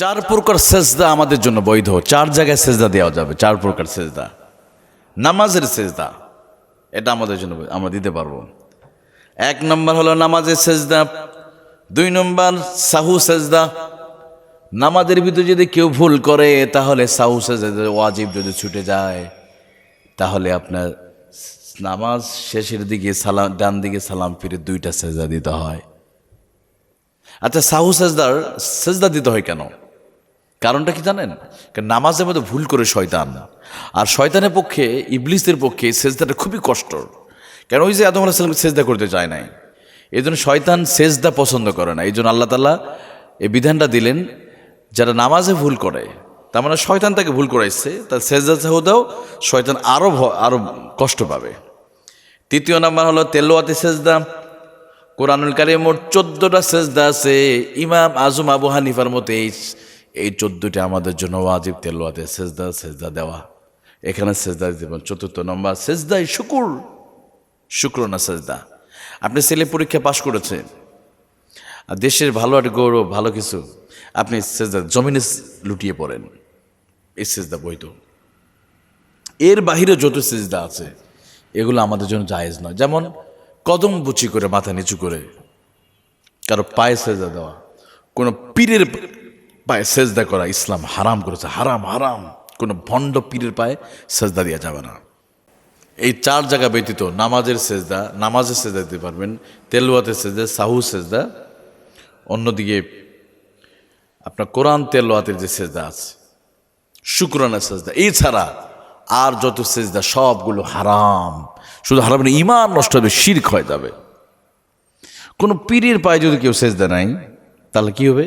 চার প্রকার সেজদা আমাদের জন্য বৈধ। চার জায়গায় সেজদা দেওয়া যাবে, চার প্রকার সেজদা। নামাজের সেজদা, এটা আমাদের জন্য আমরা দিতে পারব। এক নম্বর হলো নামাজের সেজদা। দুই নম্বর সাহু সেজদা। নামাজের ভিতরে যদি কেউ ভুল করে, তাহলে সাহু সেজদা ওয়াজিব যদি ছুটে যায়, তাহলে আপনার নামাজ শেষের দিকে সালাম, ডান দিকে সালাম ফিরে দুইটা সেজদা দিতে হয়। আচ্ছা সাহু সেজদার, সেজদা দিতে হয় কেন? কারণটা কি জানেন? নামাজের মধ্যে ভুল করে শয়তান। আর শয়তানের পক্ষে ইবলিসের পক্ষে সেজদাটা খুবই কষ্ট কেন ওই যে আদম আলাহিসাল্লামকে সেজদা করতে চায় নাই? এই জন্য শয়তান সেজদা পছন্দ করে না। এই জন্য আল্লাহ তাল্লাহ এই বিধানটা দিলেন, যারা নামাজে ভুল করে, তার মানে শয়তান তাকে ভুল করাইছে, তার সেজদা চাহুদাও শয়তান আরও আরও কষ্ট পাবে। তৃতীয় নাম্বার হলো তেলোয়াতে সেজদা। কোরআনুল কারে মোট চোদ্দটা সেজদা আছে। ইমাম আজম আবু হানিফার মতে এই চোদ্দটা আমাদের জন্য ওয়াজিব তেলোয়াতে সেজদা সেজদা দেওয়া। এখানে সেজদা পারেন চতুর্থ নম্বর, সেজদাই শুকুর। শুক্র না সেজদা। আপনি ছেলে পরীক্ষা পাশ করেছেন। দেশের ভালো একটা গৌরব, ভালো কিছু, আপনি সেজদা জমিনে লুটিয়ে পড়েন। এই সেজদা বৈধ। এর বাহিরে যত সেজদা আছে, এগুলো আমাদের জন্য জায়েজ নয়। যেমন কদম বুচি করে, মাথা নিচু করে, কারও পায়ে সেজদা দেওয়া, কোনো পীরের পায়ে সেজদা করা ইসলাম হারাম করেছে, হারাম হারাম। কোনো ভণ্ড পীরের পায়ে সেজদা দেওয়া যাবে না। এই চার জায়গা ব্যতীত নামাজের সেজদা নামাজের সেজদা দিতে পারবেন, তেলুয়াতের সেজদা সাহু সেজদা। অন্যদিকে আপনার কোরআন তেলওয়াতের যে সেজদা আছে শুক্রানা সেজদা, এছাড়া আর যত সেজদা, সবগুলো হারাম। শুধু হারাম না ইমান নষ্ট হবে, শির্ক হয়ে যাবে। কোনো পীরের পায়ে যদি কেউ সেজদা নাই তাহলে কি হবে?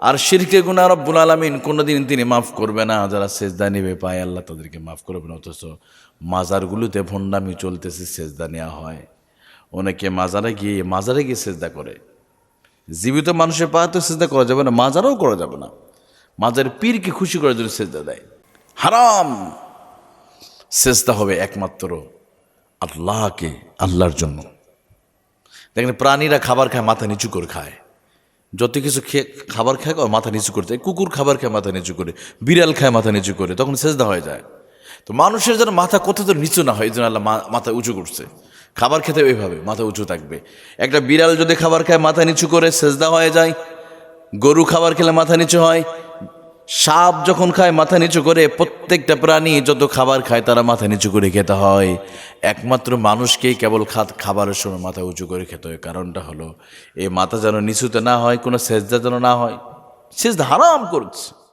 আর শিরকে গুণা রব্বুল আলমিন কোনোদিন তিনি মাফ করবে না। যারা সেজদা নেবে পায়ে, আল্লাহ তাদেরকে মাফ করবে না অথচ মাজারগুলোতে ভণ্ডামি চলতেছে, সেজদা নেওয়া হয়। অনেকে মাজারে গিয়ে মাজারে গিয়ে সেজদা করে। জীবিত মানুষের পায়ে তো সেজদা করা যাবে না, মাজারও করা যাবে না। মাজার পীরকে খুশি করার জন্য সেজদা দেয়। হারাম! সেজদা হবে একমাত্র আল্লাহকে, আল্লাহর জন্য। দেখেন প্রাণীরা খাবার খায়, মাথা নিচু করে খায়। যত কিছু খেয়ে, খাবার খায় মাথা নিচু করে করতে কুকুর খাবার খায় মাথা নিচু করে, বিড়াল খায় মাথা নিচু করে, তখন সেজদা হয়ে যায়। তো মানুষের যেন মাথা কত তো নিচু না হয় এই জন্য আল্লাহ মাথা উঁচু করছে। খাবার খেতে ওইভাবে, মাথা উঁচু থাকবে। একটা বিড়াল যদি খাবার খায় মাথা নিচু করে, সেজদা হয়ে যায়। গরু খাবার খেলে মাথা নিচু হয়। সাপ যখন খায়, মাথা নিচু করে প্রত্যেকটা প্রাণী যত খাবার খায়, তারা মাথা নিচু করে খেতে হয়। একমাত্র মানুষকেই কেবল খাত খাবারের সময় মাথা উঁচু করে খেতে হয়। কারণটা হলো, এই মাথা যেন নিচুতে না হয়, কোনো সেজদা যেন না হয়, সেজদা হারাম করছে।